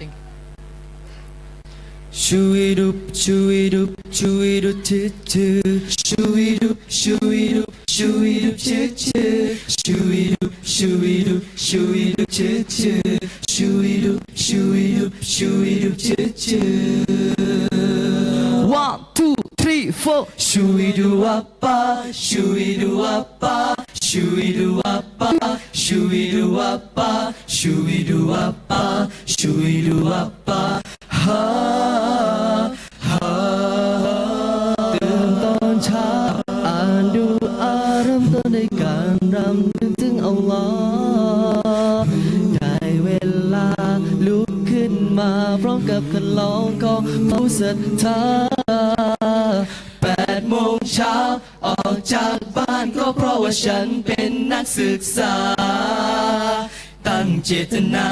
think. Shoo-ee-doop, shoo-ee-doop, shoo-ee-doo, choo-choo. Shoo-ee-doop, shoo-ee-doop, shoo-ee-doo, choo-choo. Shoo-ee-doop, shoo-ee-doop, shoo-ee-doo, choo-choo. Shoo-ee-doop, shoo-ee-doop, shoo-ee-doo, choo-choo. One, two, three, four. Shoo-ee-doo-wah-bah, shoo-ee-doo-wah-bah, shoo-ee-doo-wah-bah, shoo-ee-doo-wah-bah. Shoo-wee-doo-wah-bah. ฮ่าฮาตื่นตอนเช้าอ่านดูอาเริ่มต้นในการรำลึกถึงอัลลอฮ์ได้เวลาลุกขึ้นมาพร้อมกับคันลองของผู้ศรัทธาแปดโมงเช้าออกจากบ้านก็เพราะว่าฉันเป็นนักศึกษา เจตนา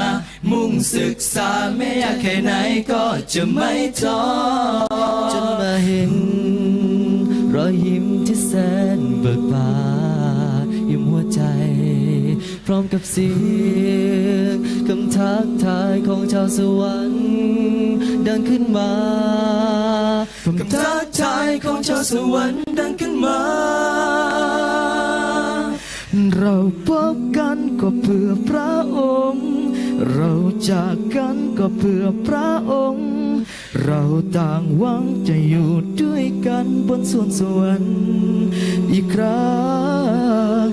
มุ่งศึกษาไม่อยากแค่ไหนก็จะไม่ท้อจนมาเห็น รอยยิ้มที่แสนเบิกบานยิ้มหัวใจ พร้อมกับเสียงคำทักทายของชาวสวรรค์ดังขึ้นมาคำทักทายของชาวสวรรค์ดังขึ้นมา เราพบกันก็เพื่อพระองค์ เราจากกันก็เพื่อพระองค์ เราต่างหวังจะอยู่ด้วยกันบนสวนสวรรค์อีกครั้ง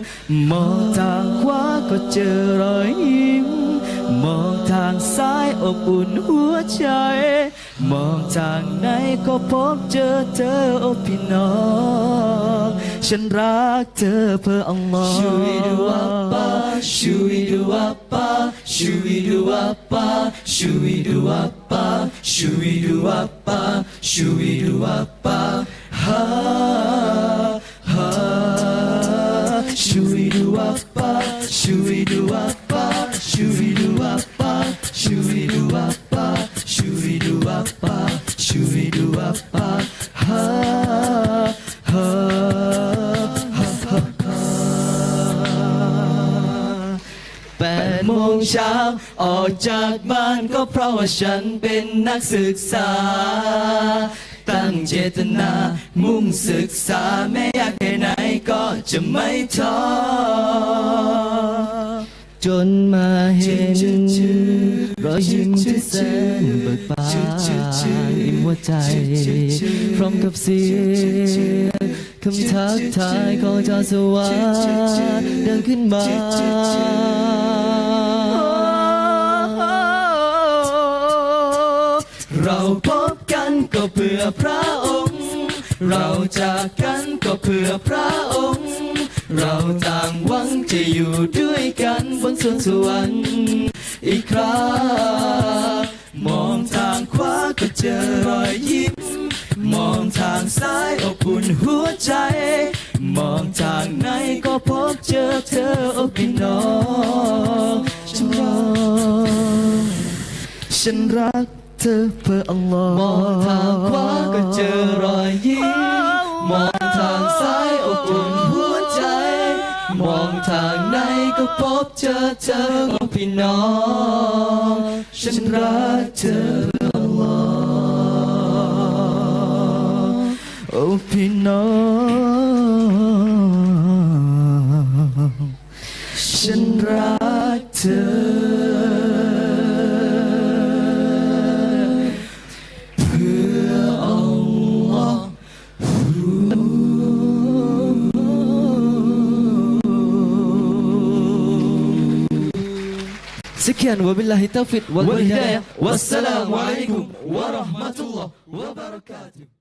มองทางขวาก็เจอรอยยิ้ม มองทางซ้ายอบอุ่นหัวใจ มองทางไหนก็พบเจอเธอโอพี่น้อง ฉันรักเธอเพื่ออัลลอฮ์ชูวิดูอัปปาชูวิดูอัปปาชูวิดูอัปปาชูวิดูอัปปาชูวิดูอัปปาชูวิดูอัปปาฮาฮาชูวิดูอัปปาชูวิดูอัปปาชูวิดูอัปปาชูวิดูอัป แปดโมงเช้าออกจากบ้านก็เพราะว่าฉันเป็นนักศึกษา ตั้งเจตนา มุ่งศึกษาแม้ยากแค่ไหนก็จะไม่ท้อจนมาเห็นรอยยิ้มที่แสนเบิกบานหัวใจ พร้อมกับเสียง คำทักทายของจ้าสวรรค์ดังขึ้นมาเราพบกันก็เพื่อพระองค์ เราจากกันก็เพื่อพระองค์ เราต่างหวังจะอยู่ด้วยกันบนสวนสวรรค์อีกครั้งมองทางขวาก็เจอรอยยิ้ม มองทางซ้ายอบอุ่น หัวใจ มองทางไหนก็พบเจอเธอโอ้พี่น้องฉันรักฉันรักเธอเพื่ออัลลอฮ์มองทางขวาก็เจอรอยยิ้มมองทางซ้ายอบอุ่นหัวใจ มองทางไหนก็พบเจอเธอโอ้พี่น้องฉันรักเธอ গোপী ฉันรักเธอ เพื่ออัลลอฮ์สกินวะบิลลาฮิตาฟิดวัลฮิดายะวัสสลามุอะลัยกุมวะเราะห์มะตุลลอฮ์วะบะเราะกาตุฮ์